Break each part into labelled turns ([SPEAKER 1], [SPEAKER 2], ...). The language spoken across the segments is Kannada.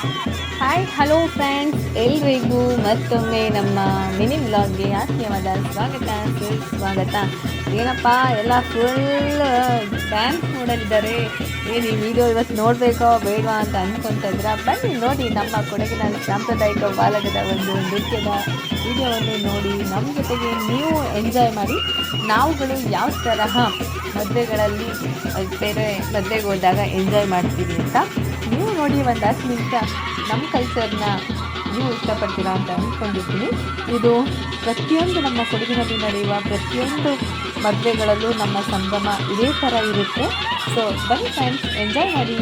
[SPEAKER 1] ಹಾಯ್ ಹಲೋ ಫ್ರೆಂಡ್ಸ್ ಎಲ್ರಿಗೂ ಮತ್ತೊಮ್ಮೆ ನಮ್ಮ ಮಿನಿ ಬ್ಲಾಗ್ಗೆ ಆತ್ಮೀಯವಾದ ಸ್ವಾಗತ, ಸುಸ್ವಾಗತ. ಏನಪ್ಪ, ಎಲ್ಲ ಫುಲ್ ಡ್ಯಾನ್ಸ್ ನೋಡಲಿದ್ದಾರೆ ಏನು ಈ ವಿಡಿಯೋ ಇವತ್ತು ನೋಡಬೇಕೋ, ಬೇಡವಾ ಅಂತ ಅಂದ್ಕೊತಿದ್ರ ಬನ್ನಿ ನೋಡಿ ನಮ್ಮ ಕೊಡಗಿನ ಸಾಂಪ್ರದಾಯಿಕ ಬಾಲಕದ ಒಂದು ನೃತ್ಯದ ವಿಡಿಯೋವನ್ನು ನೋಡಿ. ನಮ್ಮ ಜೊತೆಗೆ ನೀವು ಎಂಜಾಯ್ ಮಾಡಿ. ನಾವುಗಳು ಯಾವ ತರಹ ಮದುವೆಗಳಲ್ಲಿ, ಬೇರೆ ಮದುವೆಗೆ ಹೋದಾಗ ಎಂಜಾಯ್ ಮಾಡ್ತೀವಿ ಅಂತ ನೋಡಿ ಒಂದು ಹತ್ತು ನಮ್ಮ ಕಲ್ಚರ್ನ ನೀವು ಇಷ್ಟಪಡ್ತೀರಾ ಅಂತ ಅಂದ್ಕೊಂಡಿರ್ತೀನಿ ಇದು ಪ್ರತಿಯೊಂದು ನಮ್ಮ ಕೊಡಗಿನಲ್ಲಿ ನಡೆಯುವ ಪ್ರತಿಯೊಂದು ಮದುವೆಗಳಲ್ಲೂ ನಮ್ಮ ಸಂಭ್ರಮ ಇದೇ ಥರ ಇರುತ್ತೆ. ಸೊ ಬನ್ನಿ ಫ್ರೆಂಡ್ಸ್ ಎಂಜಾಯ್ ಮಾಡಿ.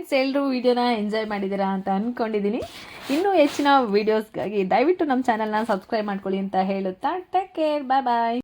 [SPEAKER 1] ಫ್ರೆಂಡ್ಸ್ ಎಲ್ಲರೂ ವೀಡಿಯೋನ ಎಂಜಾಯ್ ಮಾಡಿದ್ದೀರಾ ಅಂತ ಅಂದ್ಕೊಂಡಿದ್ದೀನಿ ಇನ್ನೂ ಹೆಚ್ಚಿನ ವೀಡಿಯೋಸ್ಗಾಗಿ ದಯವಿಟ್ಟು ನಮ್ಮ ಚಾನಲ್ನ ಸಬ್ಸ್ಕ್ರೈಬ್ ಮಾಡ್ಕೊಳ್ಳಿ ಅಂತ ಹೇಳುತ್ತಾ ಟೇಕ್ ಕೇರ್ ಬಾಯ್ ಬಾಯ್